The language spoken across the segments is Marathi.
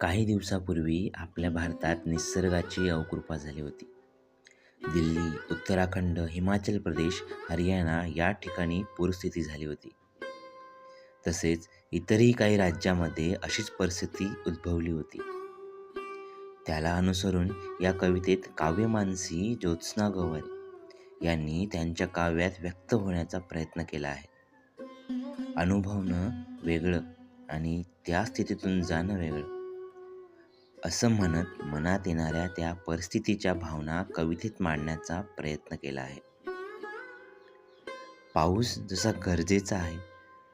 काही दिवसापूर्वी आपल्या भारतात निसर्गाची अवकृपा झाली होती. दिल्ली उत्तराखंड हिमाचल प्रदेश हरियाणा या ठिकाणी पूरस्थिती झाली होती. तसेच इतरही काही राज्यामध्ये अशीच परिस्थिती उद्भवली होती. त्याला अनुसरून या कवितेत काव्यमानसी ज्योत्स्ना गवारी यांनी त्यांच्या काव्यात व्यक्त होण्याचा प्रयत्न केला आहे. अनुभवणं वेगळं आणि त्या स्थितीतून जाणं वेगळं. असं म्हणत मनात येणाऱ्या त्या परिस्थितीच्या भावना कवितेत मांडण्याचा प्रयत्न केला आहे. पाऊस जसा गरजेचा आहे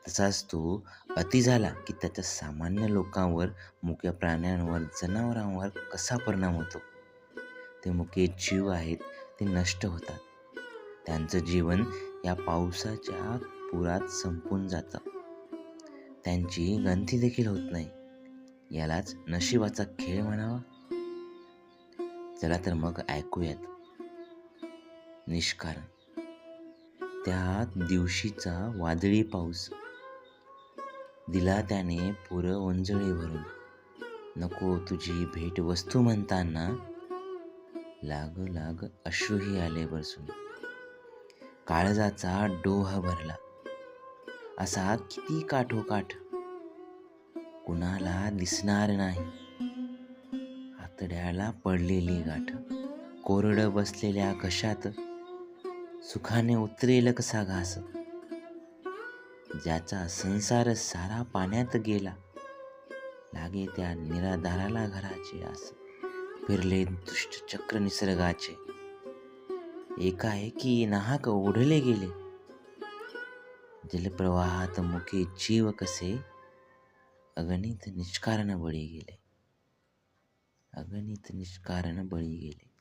तसाच तो अति झाला की त्याचा सामान्य लोकांवर मुक्या प्राण्यांवर जनावरांवर कसा परिणाम होतो? ते मुके जीव आहेत ते नष्ट होतात. त्यांचं जीवन या पावसाच्या पुरात संपून जातं. त्यांची गंती देखील होत नाही. यालाच नशिबाचा खेळ म्हणावा? चला तर मग ऐकूयात. निष्कारण. त्या दिवशीचा वादळी पाऊस. दिला त्याने पुरं ओंजळी भरून नको तुझी भेट वस्तू म्हणताना लाग लाग अश्रूही आले बरसून. काळजाचा डोह भरला. असा किती काठोकाठ कुणाला दिसणार नाही. आतड्याला पडलेली गाठ कोरडं बसलेल्या कशात सुखाने उतरेल कसा घास. ज्याचा संसार सारा पाण्यात गेला लागे त्या निराधाराला घराचे आस. फिरले दुष्ट चक्र निसर्गाचे. एकाएकी नाहक ओढले गेले. जलप्रवाहात मुखे जीव कसे अगणित निष्कारण बळी गेले अगणित निष्कारण बळी गेले